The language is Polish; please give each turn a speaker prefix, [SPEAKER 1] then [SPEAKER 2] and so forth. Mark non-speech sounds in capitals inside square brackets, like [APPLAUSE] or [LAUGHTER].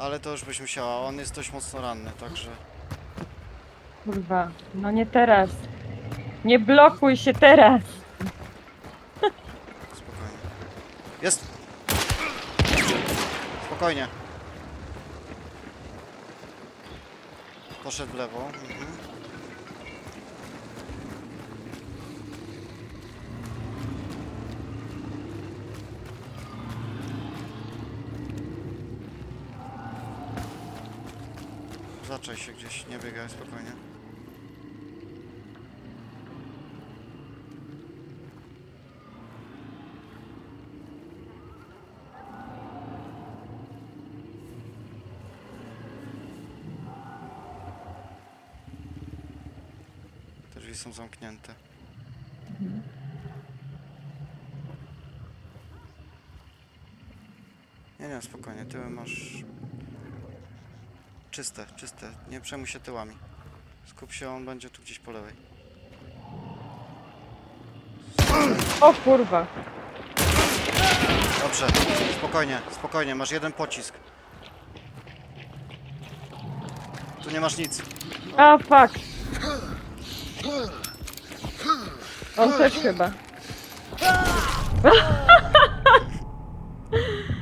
[SPEAKER 1] Ale to już byś musiała, on jest dość mocno ranny, także...
[SPEAKER 2] Kurwa, no nie teraz. Nie blokuj się teraz. [LAUGHS]
[SPEAKER 1] Spokojnie. Jest! Spokojnie. Poszedł w lewo. Mhm. Zaczaj się gdzieś, nie biegaj, spokojnie. Te drzwi są zamknięte. Nie, nie, spokojnie, tyły masz... Czyste, czyste, nie przejmuj się tyłami. Skup się, on będzie tu gdzieś po lewej.
[SPEAKER 2] O kurwa.
[SPEAKER 1] Dobrze, spokojnie, spokojnie, masz jeden pocisk. Tu nie masz nic.
[SPEAKER 2] A fuck. On też chyba.